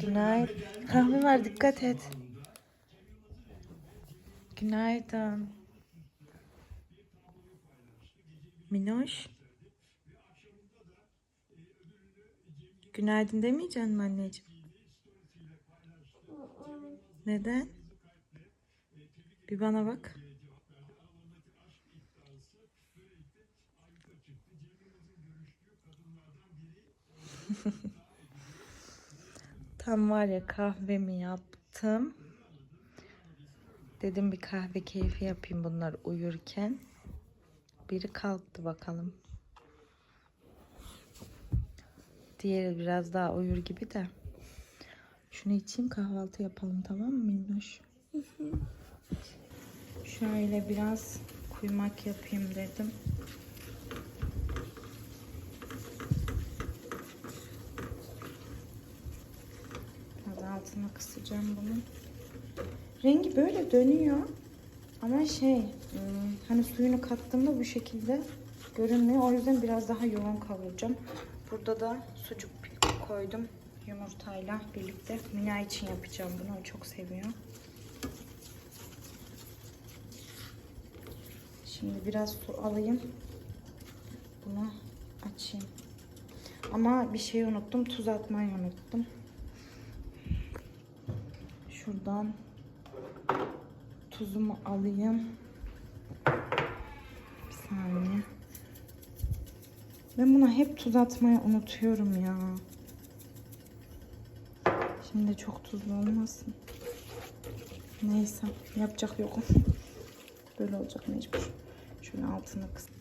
Günaydın. Kahve var dikkat et. Günaydın. Minoş. Günaydın demeyeceksin mi anneciğim? Neden? Bir bana bak. Tam var ya kahvemi yaptım. Dedim bir kahve keyfi yapayım bunlar uyurken. Biri kalktı bakalım. Diğeri biraz daha uyur gibi de. Şunu içeyim kahvaltı yapalım tamam mı Minnoş? Şöyle biraz kuymak yapayım dedim. Biraz altına kısacağım bunu. Rengi böyle dönüyor. Ama şey hmm, hani suyunu kattığımda bu şekilde görünmüyor. O yüzden biraz daha yoğun kavuracağım. Burada da sucuk koydum yumurtayla birlikte. Mina için yapacağım bunu. O çok seviyor. Şimdi biraz su alayım. Bunu açayım. Ama bir şey unuttum. Tuz atmayı unuttum. Şuradan tuzumu alayım. Bir saniye. Ben buna hep tuz atmayı unutuyorum ya. Şimdi çok tuzlu olmasın. Neyse yapacak yok. Böyle olacak mecbur. Şöyle altını kıs.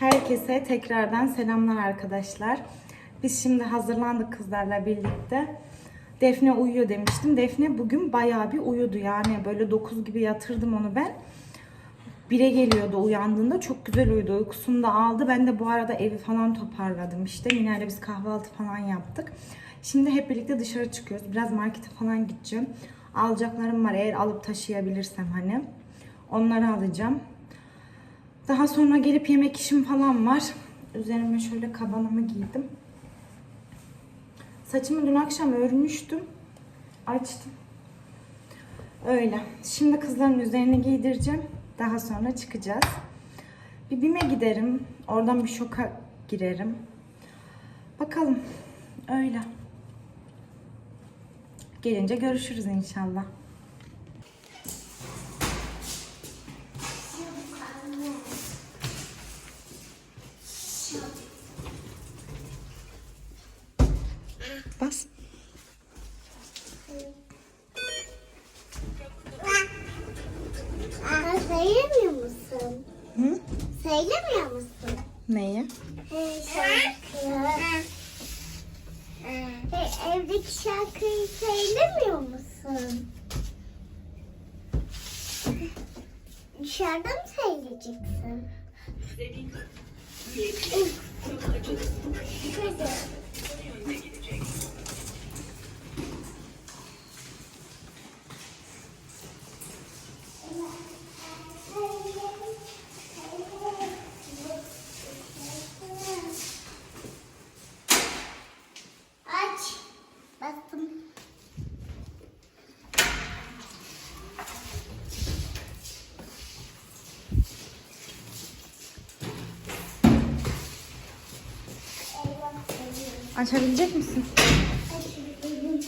Herkese tekrardan selamlar arkadaşlar. Biz şimdi hazırlandık kızlarla birlikte. Defne uyuyor demiştim. Defne bugün bayağı bir uyudu yani böyle 9 gibi yatırdım onu ben. 1'e geliyordu uyandığında çok güzel uyudu. Uykusunu da aldı. Ben de bu arada evi falan toparladım işte. Mine'yle biz kahvaltı falan yaptık. Şimdi hep birlikte dışarı çıkıyoruz. Biraz markete falan gideceğim. Alacaklarım var eğer alıp taşıyabilirsem hani. Onları alacağım. Daha sonra gelip yemek işim falan var. Üzerime şöyle kabanımı giydim. Saçımı dün akşam örmüştüm. Açtım. Öyle. Şimdi kızların üzerini giydireceğim. Daha sonra çıkacağız. Bir BİM'e giderim. Oradan bir şoka girerim. Bakalım. Öyle. Gelince görüşürüz inşallah. Bas. Aa, söylemiyor musun? Hı? Söylemiyor musun? Neyi? Ee, şarkı. Ee, evdeki şarkıyı söylemiyor musun? Dışarıda mı söyleyeceksin? Açabilecek misin? Açıyorum.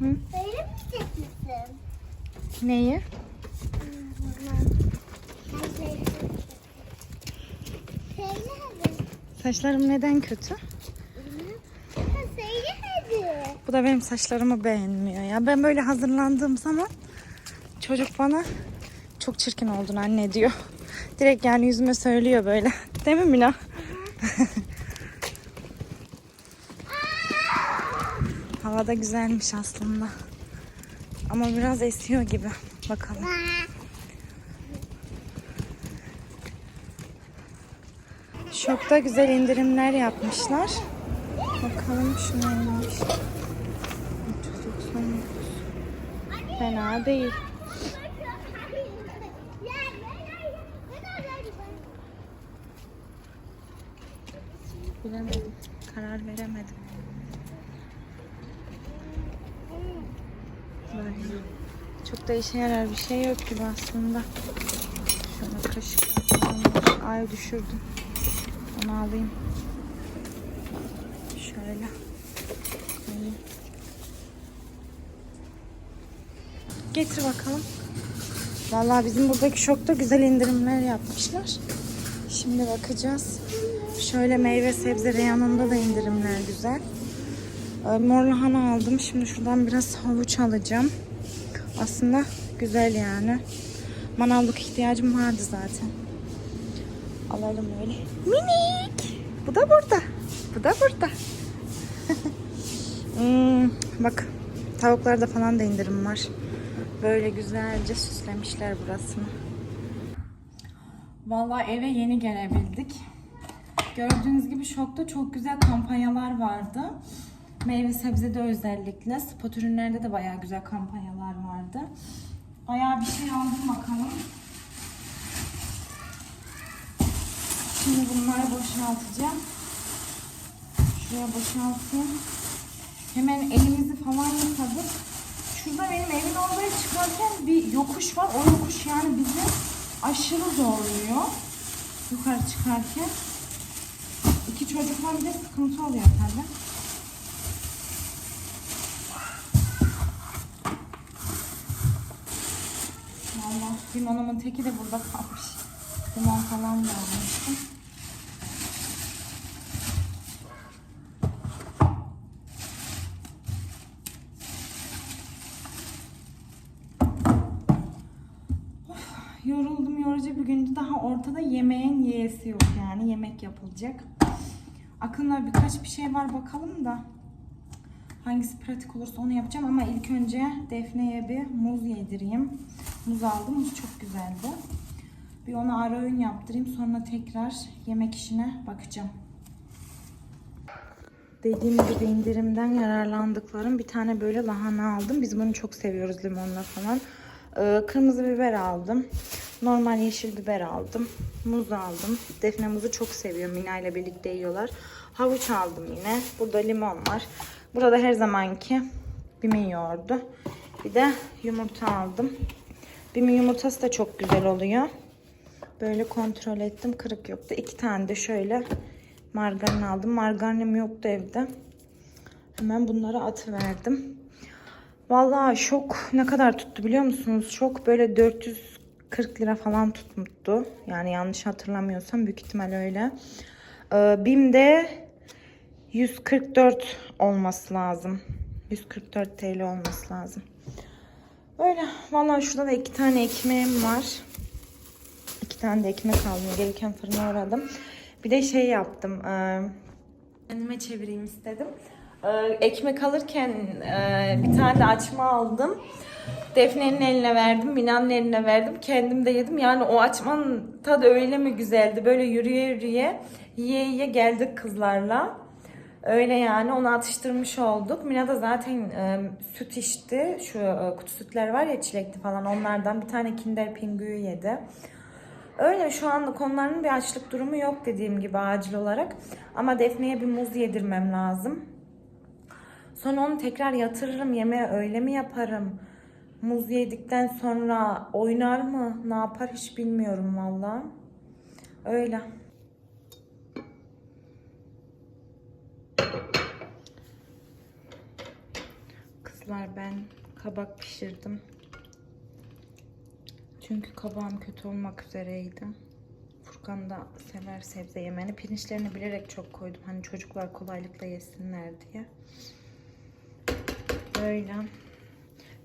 Hı? Neyi? Saçlarım neden kötü? Bu da benim saçlarımı beğenmiyor ya. Ben böyle hazırlandığım zaman çocuk bana çok çirkin oldun anne diyor. Direkt yani yüzüme söylüyor böyle. Değil mi Mina? Hava da güzelmiş aslında. Ama biraz esiyor gibi. Bakalım. Şokta güzel indirimler yapmışlar. Bakalım şu neymiş. Fena değil. Bilemedim. Karar veremedim. Böyle. Çok da işe yarar bir şey yok gibi aslında. Şöyle kaşık. Ay düşürdüm. Onu alayım. Şöyle. koyayım. Getir bakalım. Vallahi bizim buradaki şokta güzel indirimler yapmışlar. Şimdi bakacağız. Şöyle meyve sebze reyonunda da indirimler güzel. Ee, Mor lahana aldım. Şimdi şuradan biraz havuç alacağım. Aslında güzel yani. Manavlık ihtiyacım vardı zaten. Alalım öyle. Minik. Bu da burada. Bu da burada. Hmm, bak tavuklarda falan da indirim var. Böyle güzelce süslemişler burasını. Vallahi eve yeni gelebildik. Gördüğünüz gibi şokta çok güzel kampanyalar vardı. Meyve sebzede özellikle. Spot ürünlerde de bayağı güzel kampanyalar vardı. Bayağı bir şey aldım bakalım. Şimdi bunları boşaltacağım. Şuraya boşaltayım. Hemen elimizi falan yıkadık. Şurada benim evin oraya çıkarken bir yokuş var. O yokuş yani bizi aşırı zorluyor. Yukarı çıkarken. İki çocukla bir de sıkıntı oluyor tabii. Valla limonumun teki de burada kalmış. Limon falan da almıştım. Yoruldum yorucu bir gündü. Daha ortada yemeğin yiyesi yok yani. Yemek yapılacak. Aklımda birkaç bir şey var bakalım da. Hangisi pratik olursa onu yapacağım ama ilk önce Defne'ye bir muz yedireyim. Muz aldım. Muz çok güzeldi. Bir ona ara öğün yaptırayım. Sonra tekrar yemek işine bakacağım. Dediğim gibi indirimden yararlandıklarım bir tane böyle lahana aldım. Biz bunu çok seviyoruz limonla falan. Ee, kırmızı biber aldım. Normal yeşil biber aldım. Muz aldım. Defne muzu çok seviyor. Mina ile birlikte yiyorlar. Havuç aldım yine. Burada limon var. Burada da her zamanki bimin yoğurdu. Bir de yumurta aldım. Bimin yumurtası da çok güzel oluyor. Böyle kontrol ettim. Kırık yoktu. İki tane de şöyle margarin aldım. Margarinim yoktu evde. Hemen bunları atıverdim. Vallahi şok ne kadar tuttu biliyor musunuz? Şok böyle 440 lira falan tutmuştu. Yani yanlış hatırlamıyorsam büyük ihtimal öyle. Ee, BİM'de 144 olması lazım. 144 TL olması lazım. Öyle. Vallahi şurada da iki tane ekmeğim var. İki tane de ekmek aldım. Gelirken fırına uğradım. Bir de şey yaptım. E, kendime çevireyim istedim. E, ekmek alırken e, bir tane de açma aldım. Defne'nin eline verdim, Mina'nın eline verdim. Kendim de yedim. Yani o açmanın tadı öyle mi güzeldi. Böyle yürüye yürüye, yiye yiye geldik kızlarla. Öyle yani onu atıştırmış olduk. Mina da zaten e, süt içti. Şu e, kutu sütler var ya çilekli falan onlardan bir tane Kinder Pingu'yu yedi. Öyle şu anda konuların bir açlık durumu yok dediğim gibi acil olarak. Ama Defne'ye bir muz yedirmem lazım. Sonra onu tekrar yatırırım yemeğe öyle mi yaparım? Muz yedikten sonra oynar mı? Ne yapar hiç bilmiyorum valla. Öyle. Kızlar ben kabak pişirdim. Çünkü kabağım kötü olmak üzereydi. Furkan da sever sebze yemeni. Pirinçlerini bilerek çok koydum. Hani çocuklar kolaylıkla yesinler diye. Böyle.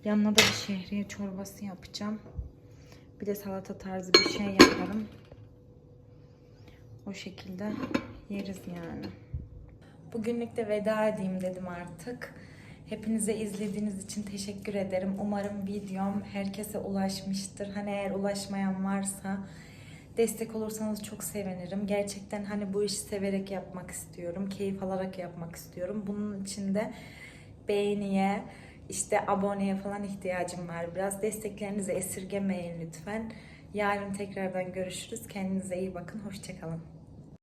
Yanına da bir şehriye çorbası yapacağım. Bir de salata tarzı bir şey yaparım. O şekilde yeriz yani. Bugünlük de veda edeyim dedim artık. Hepinize izlediğiniz için teşekkür ederim. Umarım videom herkese ulaşmıştır. Hani eğer ulaşmayan varsa destek olursanız çok sevinirim. Gerçekten hani bu işi severek yapmak istiyorum. Keyif alarak yapmak istiyorum. Bunun için de beğeniye, işte aboneye falan ihtiyacım var. Biraz desteklerinizi esirgemeyin lütfen. Yarın tekrardan görüşürüz. Kendinize iyi bakın. Hoşçakalın.